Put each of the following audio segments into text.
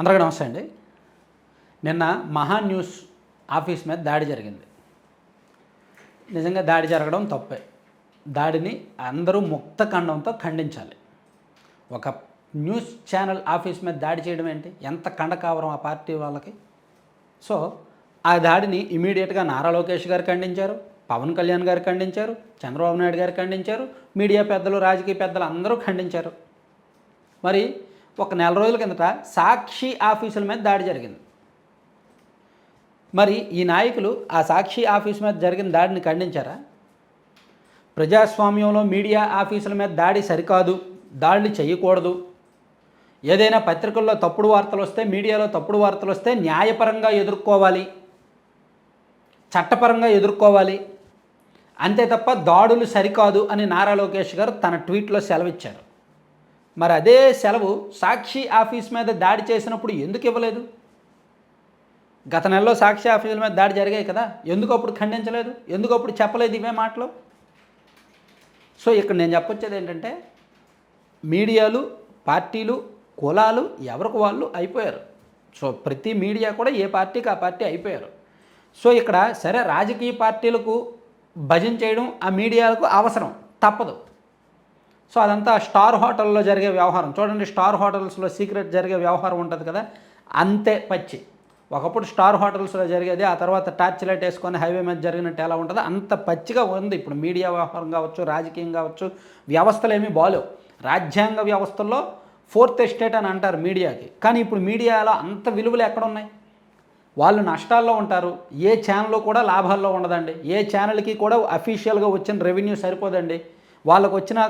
అందరికీ నమస్తే అండి. నిన్న మహా న్యూస్ ఆఫీస్ మీద దాడి జరిగింది. నిజంగా దాడి జరగడం తప్పే. దాడిని అందరూ ముక్త ఖండంతో ఖండించాలి. ఒక న్యూస్ ఛానల్ ఆఫీస్ మీద దాడి చేయడం ఏంటి? ఎంత కండకావరం ఆ పార్టీ వాళ్ళకి? సో ఆ దాడిని ఇమీడియట్గా నారా లోకేష్ గారు ఖండించారు పవన్ కళ్యాణ్ గారు ఖండించారు చంద్రబాబు నాయుడు గారు ఖండించారు మీడియా పెద్దలు రాజకీయ పెద్దలు అందరూ ఖండించారు. మరి ఒక నెల రోజుల కిందట సాక్షి ఆఫీసుల మీద దాడి జరిగింది. మరి ఈ నాయకులు ఆ సాక్షి ఆఫీస్ మీద జరిగిన దాడిని ఖండించారా? ప్రజాస్వామ్యంలో మీడియా ఆఫీసుల మీద దాడి సరికాదు దాడులు చేయకూడదు. ఏదైనా పత్రికల్లో తప్పుడు వార్తలు వస్తే మీడియాలో తప్పుడు వార్తలు వస్తే న్యాయపరంగా ఎదుర్కోవాలి. చట్టపరంగా ఎదుర్కోవాలి. అంతే తప్ప దాడులు సరికాదు అని నారా లోకేష్ గారు తన ట్వీట్లో సెలవిచ్చారు. మరి అదే సెలవు సాక్షి ఆఫీస్ మీద దాడి చేసినప్పుడు ఎందుకు ఇవ్వలేదు? గత నెలలో సాక్షి ఆఫీసుల మీద దాడి జరిగాయి కదా ఎందుకు అప్పుడు ఖండించలేదు? ఎందుకు అప్పుడు చెప్పలేదు ఇవే మాటలు? సో ఇక్కడ నేను చెప్పొచ్చేది ఏంటంటే మీడియాలు పార్టీలు కులాలు ఎవరికి వాళ్ళు అయిపోయారు. సో ప్రతి మీడియా కూడా ఏ పార్టీకి ఆ పార్టీ అయిపోయారు. సో ఇక్కడ సరే రాజకీయ పార్టీలకు భజన చేయడం ఆ మీడియాలకు అవసరం తప్పదు. సో అదంతా స్టార్ హోటల్లో జరిగే వ్యవహారం. చూడండి స్టార్ హోటల్స్లో సీక్రెట్ జరిగే వ్యవహారం ఉంటుంది కదా అంతే పచ్చి. ఒకప్పుడు స్టార్ హోటల్స్లో జరిగేది ఆ తర్వాత టార్చ్ లైట్ వేసుకొని హైవే మీద జరిగినట్టు ఎలా ఉంటుందో అంత పచ్చిగా ఉంది. ఇప్పుడు మీడియా వ్యవహారం కావచ్చు రాజకీయం కావచ్చు వ్యవస్థలు ఏమీ బాలేవు. రాజ్యాంగ వ్యవస్థల్లో ఫోర్త్ ఎస్టేట్ అని అంటారు మీడియాకి. కానీ ఇప్పుడు మీడియాలో అంత విలువలు ఎక్కడున్నాయి? వాళ్ళు నష్టాల్లో ఉంటారు ఏ ఛానల్ కూడా లాభాల్లో ఉండదండి. ఏ ఛానల్కి కూడా అఫీషియల్గా వచ్చిన రెవెన్యూ సరిపోదండి. వాళ్ళకు వచ్చిన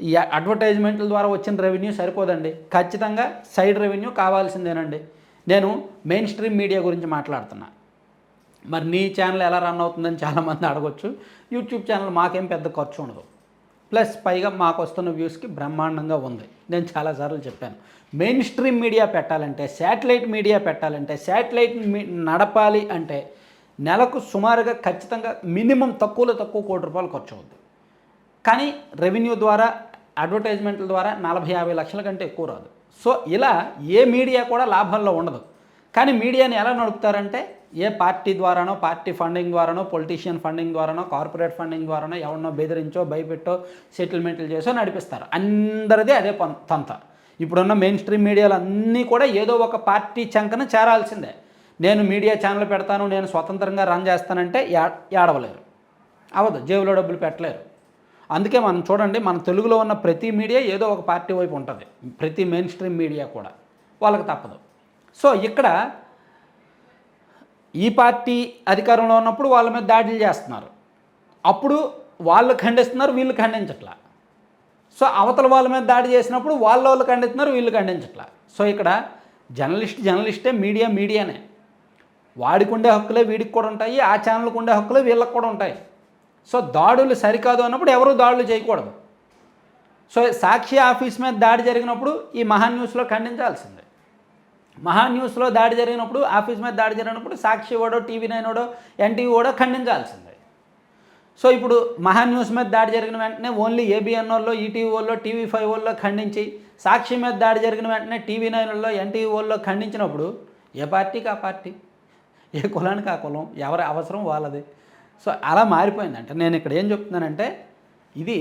ఈ అడ్వర్టైజ్మెంట్ల ద్వారా వచ్చిన రెవెన్యూ సరిపోదండి. ఖచ్చితంగా సైడ్ రెవెన్యూ కావాల్సిందేనండి. నేను మెయిన్ స్ట్రీమ్ మీడియా గురించి మాట్లాడుతున్నా. మరి నీ ఛానల్ ఎలా రన్ అవుతుందని చాలామంది అడగొచ్చు. యూట్యూబ్ ఛానల్ మాకేం పెద్ద ఖర్చు ఉండదు. ప్లస్ పైగా మాకు వస్తున్న వ్యూస్కి బ్రహ్మాండంగా ఉంది. నేను చాలాసార్లు చెప్పాను. మెయిన్ స్ట్రీమ్ మీడియా పెట్టాలంటే శాటిలైట్ మీడియా పెట్టాలంటే శాటిలైట్ మీ- నడపాలి అంటే నెలకు సుమారుగా ఖచ్చితంగా మినిమం తక్కువలో తక్కువ కోటి రూపాయలు ఖర్చు అవుద్ది. కానీ రెవెన్యూ ద్వారా అడ్వర్టైజ్మెంట్ల ద్వారా నలభై యాభై లక్షల కంటే ఎక్కువ రాదు. సో ఇలా ఏ మీడియా కూడా లాభాల్లో ఉండదు. కానీ మీడియాని ఎలా నడుపుతారంటే ఏ పార్టీ ద్వారానో పార్టీ ఫండింగ్ ద్వారానో పొలిటీషియన్ ఫండింగ్ ద్వారానో కార్పొరేట్ ఫండింగ్ ద్వారానో ఎవరినో బెదిరించో భయపెట్టో సెటిల్మెంట్లు చేసో నడిపిస్తారు. అందరిది అదే తంత. ఇప్పుడున్న మెయిన్ స్ట్రీమ్ మీడియాలు అన్నీ కూడా ఏదో ఒక పార్టీ చంకన చేరాల్సిందే. నేను మీడియా ఛానల్ పెడతాను నేను స్వతంత్రంగా రన్ చేస్తానంటే యా- ఏడవలేరు. అవదు జేబులో డబ్బులు పెట్టలేరు. అందుకే మనం చూడండి మన తెలుగులో ఉన్న ప్రతి మీడియా ఏదో ఒక పార్టీ వైపు ఉంటుంది. ప్రతి మెయిన్ స్ట్రీమ్ మీడియా కూడా. వాళ్ళకి తప్పదు. సో ఇక్కడ ఈ పార్టీ అధికారంలో ఉన్నప్పుడు వాళ్ళ మీద దాడులు చేస్తున్నారు. అప్పుడు వాళ్ళు ఖండిస్తున్నారు వీళ్ళు ఖండించట్లా. సో అవతల వాళ్ళ మీద దాడి చేసినప్పుడు వాళ్ళ వాళ్ళు ఖండిస్తున్నారు వీళ్ళు ఖండించట్లా. సో ఇక్కడ జర్నలిస్ట్ జర్నలిస్టే మీడియా మీడియానే. వాడికి ఉండే హక్కులే వీడికి కూడా ఉంటాయి ఆ ఛానల్కి ఉండే హక్కులే వీళ్ళకి కూడా ఉంటాయి. సో దాడులు సరికాదు అన్నప్పుడు ఎవరు దాడులు చేయకూడదు. సో సాక్షి ఆఫీస్ మీద దాడి జరిగినప్పుడు ఈ మహా న్యూస్లో ఖండించాల్సిందే. మహా న్యూస్లో దాడి జరిగినప్పుడు ఆఫీస్ మీద దాడి జరిగినప్పుడు సాక్షి ఓడో టీవీ నైన్ ఓడో ఎన్టీవీ ఓడో ఖండించాల్సిందే. సో ఇప్పుడు మహా న్యూస్ మీద దాడి జరిగిన వెంటనే ఓన్లీ ఏబిఎన్ వాళ్ళు ఈటీవీ వాళ్ళు టీవీ ఫైవ్ వాళ్ళు ఖండించి సాక్షి మీద దాడి జరిగిన వెంటనే టీవీ నైన్ వాళ్ళు ఎన్టీవీ వాళ్ళు ఖండించినప్పుడు ఏ పార్టీకి ఆ పార్టీ? ఏ కులానికి ఆ కులం? ఎవరి అవసరం వాళ్ళది? సో అలా మారిపోయింది. అంటే నేను ఇక్కడ ఏం చెప్తున్నానంటే ఇది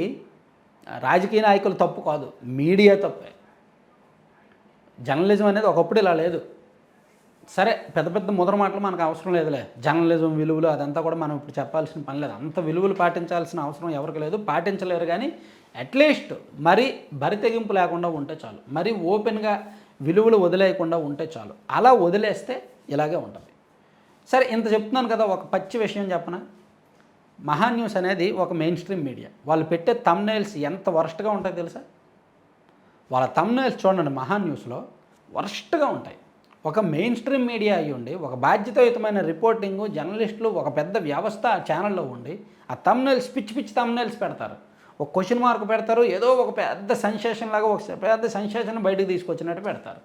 రాజకీయ నాయకులు తప్పు కాదు మీడియా తప్పే. జర్నలిజం అనేది ఒకప్పుడు ఇలా లేదు. సరే పెద్ద పెద్ద ముద్ర మాటలు మనకు అవసరం లేదులే. జర్నలిజం విలువలు అదంతా కూడా మనం ఇప్పుడు చెప్పాల్సిన పని లేదు. అంత విలువలు పాటించాల్సిన అవసరం ఎవరికి లేదు. పాటించలేరు కానీ అట్లీస్ట్ మరి బరి తెగింపు లేకుండా ఉంటే చాలు. మరి ఓపెన్గా విలువలు వదిలేయకుండా ఉంటే చాలు. అలా వదిలేస్తే ఇలాగే ఉంటుంది. సరే ఇంత చెప్తున్నాను కదా ఒక పచ్చి విషయం చెప్పనా? మహా న్యూస్ అనేది ఒక మెయిన్ స్ట్రీమ్ మీడియా. వాళ్ళు పెట్టే తమ్నైల్స్ ఎంత వరస్ట్గా ఉంటాయి తెలుసా? వాళ్ళ తమ్నైల్స్ చూడండి మహా న్యూస్లో వరస్ట్గా ఉంటాయి. ఒక మెయిన్ స్ట్రీమ్ మీడియా అయి ఉండి ఒక బాధ్యతాయుతమైన రిపోర్టింగ్ జర్నలిస్టులు ఒక పెద్ద వ్యవస్థ ఆ ఛానల్లో ఉండి ఆ తమ్నైల్స్ పిచ్చి పిచ్చి తమ్నైల్స్ పెడతారు. ఒక క్వశ్చన్ మార్క్ పెడతారు ఏదో ఒక పెద్ద సెన్సేషన్ లాగా ఒక పెద్ద సెన్సేషన్ బయటకు తీసుకొచ్చినట్టు పెడతారు.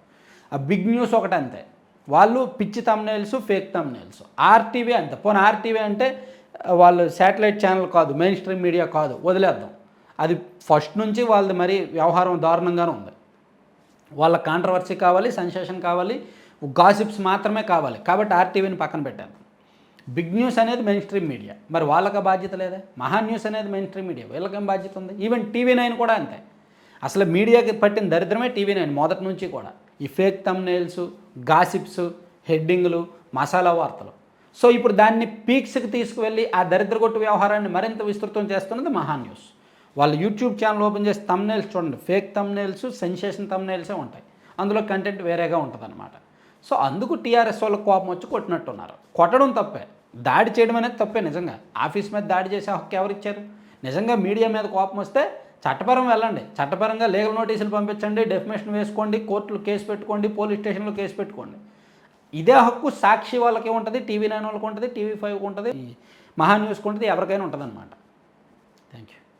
ఆ బిగ్ న్యూస్ ఒకటి అంతే వాళ్ళు పిచ్చి తమ్నైల్స్ ఫేక్ తమ్నైల్స్ ఆర్టీవీ అంతే. పోనీ ఆర్టీవీ అంటే వాళ్ళు శాటిలైట్ ఛానల్ కాదు మెయిన్ స్ట్రీమ్ మీడియా కాదు వదిలేద్దాం. అది ఫస్ట్ నుంచి వాళ్ళది మరి వ్యవహారం దారుణంగానే ఉంది. వాళ్ళ కాంట్రవర్సీ కావాలి సెన్సేషన్ కావాలి గాసిప్స్ మాత్రమే కావాలి. కాబట్టి ఆర్టీవీని పక్కన పెట్టాను. బిగ్ న్యూస్ అనేది మెయిన్ స్ట్రీమ్ మీడియా మరి వాళ్ళకి బాధ్యత లేదా? మహా న్యూస్ అనేది మెయిన్ స్ట్రీమ్ మీడియా వీళ్ళకేం బాధ్యత ఉంది? ఈవెన్ టీవీ నైన్ కూడా అంతే. అసలు మీడియాకి పట్టిన దరిద్రమే టీవీ నైన్ మొదటి నుంచి కూడా. ఈ ఫేక్ తమ్నేల్స్ గాసిప్స్ హెడ్డింగ్లు మసాలా వార్తలు. సో ఇప్పుడు దాన్ని పీక్స్కి తీసుకువెళ్ళి ఆ దరిద్రగొట్టు వ్యవహారాన్ని మరింత విస్తృతం చేస్తున్నది మహా న్యూస్. వాళ్ళు యూట్యూబ్ ఛానల్ ఓపెన్ చేసి తమ్నేల్స్ చూడండి. ఫేక్ తమ్నేల్స్ సెన్సేషన్ తమ్నేల్సే ఉంటాయి. అందులో కంటెంట్ వేరేగా ఉంటుందన్నమాట. సో అందుకు టీఆర్ఎస్ వాళ్ళకి కోపం వచ్చి కొట్టినట్టున్నారు. కొట్టడం తప్పే. దాడి చేయడం అనేది తప్పే నిజంగా. ఆఫీస్ మీద దాడి చేసే హక్కు ఎవరు ఇచ్చారు? నిజంగా మీడియా మీద కోపం వస్తే చట్టపరం వెళ్ళండి. చట్టపరంగా లీగల్ నోటీసులు పంపించండి. డెఫినేషన్ వేసుకోండి. కోర్టులు కేసు పెట్టుకోండి. పోలీస్ స్టేషన్లో కేసు పెట్టుకోండి. ఇదే హక్కు సాక్షి వాళ్ళకి ఉంటుంది టీవీ నైన్ వాళ్ళకి ఉంటుంది టీవీ ఫైవ్కి ఉంటుంది మహా న్యూస్కి ఉంటుంది ఎవరికైనా ఉంటుంది